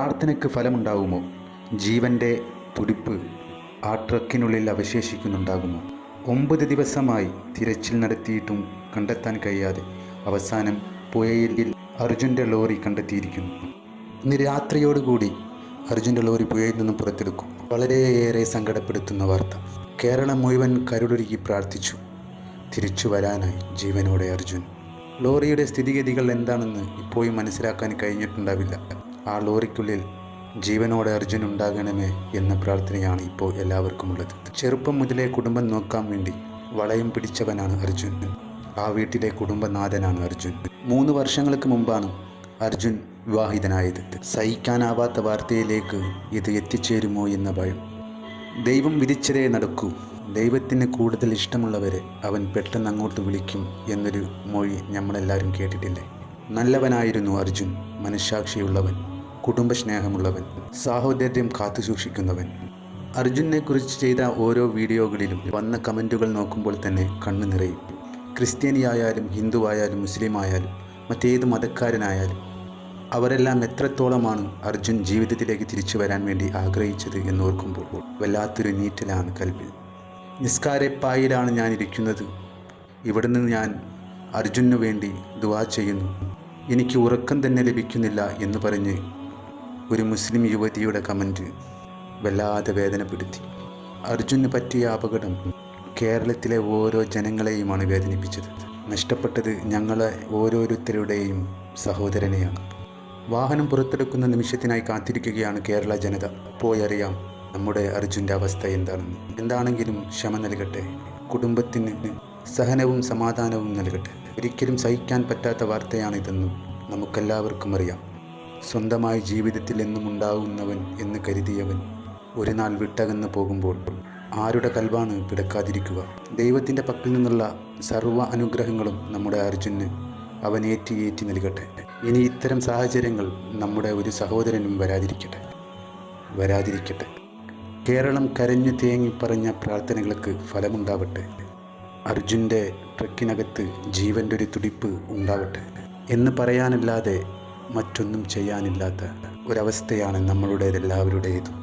പ്രാർത്ഥനയ്ക്ക് ഫലമുണ്ടാകുമോ? ജീവന്റെ തുടിപ്പ് ആ ട്രക്കിനുള്ളിൽ അവശേഷിക്കുന്നുണ്ടാകുമോ? ഒമ്പത് ദിവസമായി തിരച്ചിൽ നടത്തിയിട്ടും കണ്ടെത്താൻ കഴിയാതെ അവസാനം പുഴയിൽ അർജുന്റെ ലോറി കണ്ടെത്തിയിരിക്കുന്നു. ഇന്ന് രാത്രിയോടുകൂടി അർജുന്റെ ലോറി പുഴയിൽ നിന്നും പുറത്തെടുക്കും. വളരെയേറെ സങ്കടപ്പെടുത്തുന്ന വാർത്ത. കേരളം മുഴുവൻ കരുടൊരുക്കി പ്രാർത്ഥിച്ചു. തിരിച്ചു വരാനായി ജീവനോടെ അർജുൻ. ലോറിയുടെ സ്ഥിതിഗതികൾ എന്താണെന്ന് ഇപ്പോഴും മനസ്സിലാക്കാൻ കഴിഞ്ഞിട്ടുണ്ടാവില്ല. ആ ലോറിക്കുള്ളിൽ ജീവനോടെ അർജുൻ ഉണ്ടാകണമേ എന്ന പ്രാർത്ഥനയാണ് ഇപ്പോൾ എല്ലാവർക്കും ഉള്ളത് ചെറുപ്പം മുതലേ കുടുംബം നോക്കാൻ വേണ്ടി വളയം പിടിച്ചവനാണ് അർജുൻ. ആ വീട്ടിലെ കുടുംബനാഥനാണ് അർജുൻ. മൂന്ന് വർഷങ്ങൾക്ക് മുമ്പാണ് അർജുൻ വിവാഹിതനായത്. സഹിക്കാനാവാത്ത വാർത്തയിലേക്ക് ഇത് എത്തിച്ചേരുമോ എന്ന ഭയം. ദൈവം വിധിച്ചതേ നടക്കൂ. ദൈവത്തിന് കൂടുതൽ ഇഷ്ടമുള്ളവരെ അവൻ പെട്ടെന്ന് അങ്ങോട്ട് വിളിക്കും എന്നൊരു മൊഴി നമ്മളെല്ലാവരും കേട്ടിട്ടില്ലേ? നല്ലവനായിരുന്നു അർജുൻ. മനഃസാക്ഷിയുള്ളവൻ. കുടുംബസ്നേഹമുള്ളവൻ സാഹോദര്യം കാത്തുസൂക്ഷിക്കുന്നവൻ അർജുനെ കുറിച്ച് ചെയ്ത ഓരോ വീഡിയോകളിലും വന്ന കമന്റുകൾ നോക്കുമ്പോൾ തന്നെ കണ്ണു നിറയും. ക്രിസ്ത്യാനിയായാലും ഹിന്ദുവായാലും മുസ്ലിമായാലും മറ്റേത് മതക്കാരനായാലും അവരെല്ലാം എത്രത്തോളമാണ് അർജുൻ ജീവിതത്തിലേക്ക് തിരിച്ചു വരാൻ വേണ്ടി ആഗ്രഹിച്ചത് എന്നോർക്കുമ്പോൾ വല്ലാത്തൊരു നീറ്റലാണ് കൽവിൽ. നിസ്കാരപ്പായിലാണ് ഞാൻ ഇരിക്കുന്നത്. ഇവിടെ നിന്ന് ഞാൻ അർജുനു വേണ്ടി ദുവാ ചെയ്യുന്നു. എനിക്ക് ഉറക്കം തന്നെ ലഭിക്കുന്നില്ല എന്ന് പറഞ്ഞ് ഒരു മുസ്ലിം യുവതിയുടെ കമന്റ് വല്ലാതെ വേദനപ്പെടുത്തി. അർജുന് പറ്റിയ അപകടം കേരളത്തിലെ ഓരോ ജനങ്ങളെയുമാണ് വേദനിപ്പിച്ചത്. നഷ്ടപ്പെട്ടത് ഞങ്ങളെ ഓരോരുത്തരുടെയും സഹോദരനെയാണ്. വാഹനം പുറത്തെടുക്കുന്ന നിമിഷത്തിനായി കാത്തിരിക്കുകയാണ് കേരള ജനത. പോയറിയാം നമ്മുടെ അർജുന്റെ അവസ്ഥ എന്താണെന്ന്. എന്താണെങ്കിലും ക്ഷമ നൽകട്ടെ. കുടുംബത്തിന് സഹനവും സമാധാനവും നൽകട്ടെ. ഒരിക്കലും സഹിക്കാൻ പറ്റാത്ത വാർത്തയാണിതെന്നും നമുക്കെല്ലാവർക്കും അറിയാം. സ്വന്തമായി ജീവിതത്തിൽ എന്നും ഉണ്ടാകുന്നവൻ എന്ന് കരുതിയവൻ ഒരു നാൾ വിട്ടകന്ന് പോകുമ്പോൾ ആരുടെ കൽവാണ് പിടക്കാതിരിക്കുക? ദൈവത്തിന്റെ പക്കൽ നിന്നുള്ള സർവ അനുഗ്രഹങ്ങളും നമ്മുടെ അർജുന് അവൻ ഏറ്റി ഏറ്റി നൽകട്ടെ. ഇനി ഇത്തരം സാഹചര്യങ്ങൾ നമ്മുടെ ഒരു സഹോദരനും വരാതിരിക്കട്ടെ. വരാതിരിക്കട്ടെ. കേരളം കരഞ്ഞു തേങ്ങി പറഞ്ഞ പ്രാർത്ഥനകൾക്ക് ഫലമുണ്ടാവട്ടെ. അർജുന്റെ ട്രക്കിനകത്ത് ജീവന്റെ ഒരു തുടിപ്പ് ഉണ്ടാവട്ടെ. എന്ന് പറയാനല്ലാതെ മറ്റൊന്നും ചെയ്യാനില്ലാത്ത ഒരവസ്ഥയാണ് നമ്മളുടെ എല്ലാവരുടേതും